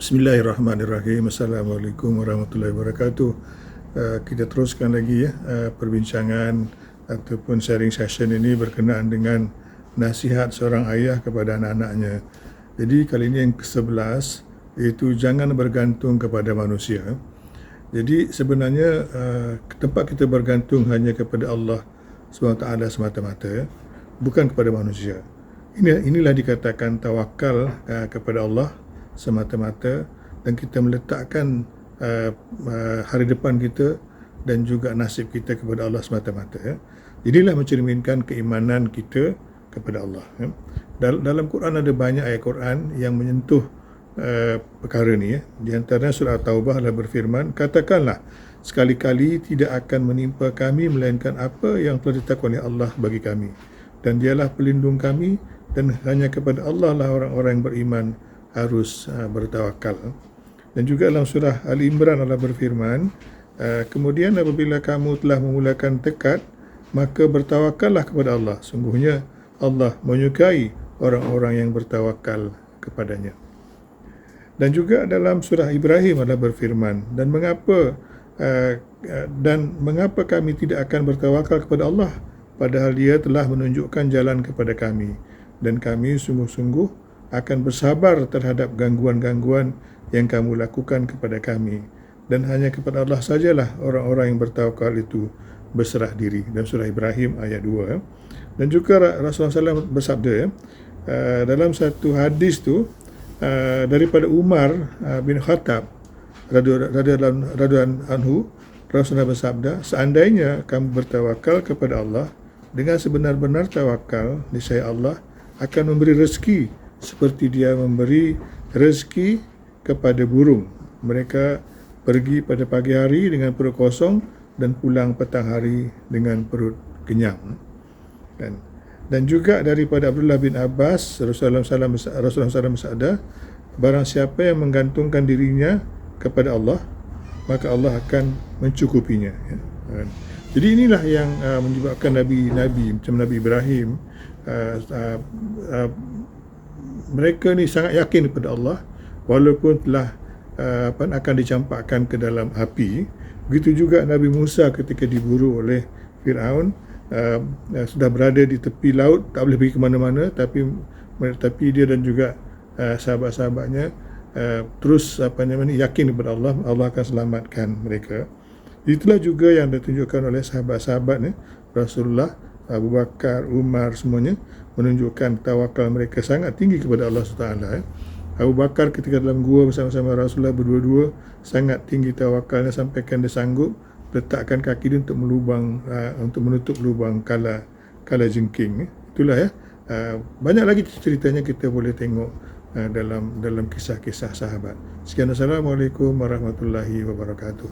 Bismillahirrahmanirrahim. Assalamualaikum warahmatullahi wabarakatuh. Uh, kita teruskan lagi ya uh, perbincangan ataupun sharing session ini berkenaan dengan nasihat seorang ayah kepada anak-anaknya. Jadi kali ini yang ke-11 iaitu jangan bergantung kepada manusia. Jadi sebenarnya uh, tempat kita bergantung hanya kepada Allah SWT semata-mata bukan kepada manusia. Ini inilah dikatakan tawakal kepada Allah semata-mata dan kita meletakkan uh, uh, hari depan kita dan juga nasib kita kepada Allah semata-mata ya. Inilah mencerminkan keimanan kita kepada Allah ya. Dal- dalam Quran ada banyak ayat Quran yang menyentuh uh, perkara ni ya. Di antaranya surah Taubah Allah berfirman, katakanlah sekali-kali tidak akan menimpa kami melainkan apa yang telah ditakut oleh Allah bagi kami dan dialah pelindung kami dan hanya kepada Allah lah orang-orang yang beriman harus uh, bertawakal. Dan juga dalam surah Ali Imran Allah berfirman, uh, kemudian apabila kamu telah memulakan tekad, maka bertawakallah kepada Allah. Sungguhnya Allah menyukai orang-orang yang bertawakal kepadanya. Dan juga dalam surah Ibrahim Allah berfirman, dan mengapa uh, dan mengapa kami tidak akan bertawakal kepada Allah padahal dia telah menunjukkan jalan kepada kami dan kami sungguh-sungguh akan bersabar terhadap gangguan-gangguan yang kamu lakukan kepada kami. Dan hanya kepada Allah sajalah orang-orang yang bertawakal itu berserah diri. Dalam surah Ibrahim ayat 2 dan juga Rasulullah SAW bersabda ya dalam satu hadis tu uh, daripada Umar uh, bin Khattab radhiyallahu anhu Rasulullah bersabda seandainya kamu bertawakal kepada Allah dengan sebenar-benar tawakal niscaya Allah akan memberi rezeki seperti dia memberi rezeki kepada burung. Mereka pergi pada pagi hari dengan perut kosong dan pulang petang hari dengan perut kenyang. Dan dan juga daripada Abdullah bin Abbas Rasulullah SAW Rasulullah SAW bersabda barang siapa yang menggantungkan dirinya kepada Allah maka Allah akan mencukupinya. Ya. jadi inilah yang uh, menyebabkan Nabi Nabi macam Nabi Ibrahim uh, uh, uh, mereka ni sangat yakin kepada Allah walaupun telah uh, apa akan dicampakkan ke dalam api. Begitu juga Nabi Musa ketika diburu oleh Firaun uh, sudah berada di tepi laut tak boleh pergi ke mana-mana tapi tapi dia dan juga uh, sahabat-sahabatnya uh, terus apa namanya yakin kepada Allah Allah akan selamatkan mereka. Itulah juga yang ditunjukkan oleh sahabat-sahabat ni Rasulullah Abu Bakar Umar semuanya menunjukkan tawakal mereka sangat tinggi kepada Allah SWT eh. Abu Bakar ketika dalam gua bersama-sama Rasulullah berdua-dua sangat tinggi tawakalnya sampaikan dia sanggup letakkan kaki dia untuk melubang uh, untuk menutup lubang kala kala jengking eh. itulah ya uh, banyak lagi ceritanya kita boleh tengok uh, dalam dalam kisah-kisah sahabat sekian assalamualaikum warahmatullahi wabarakatuh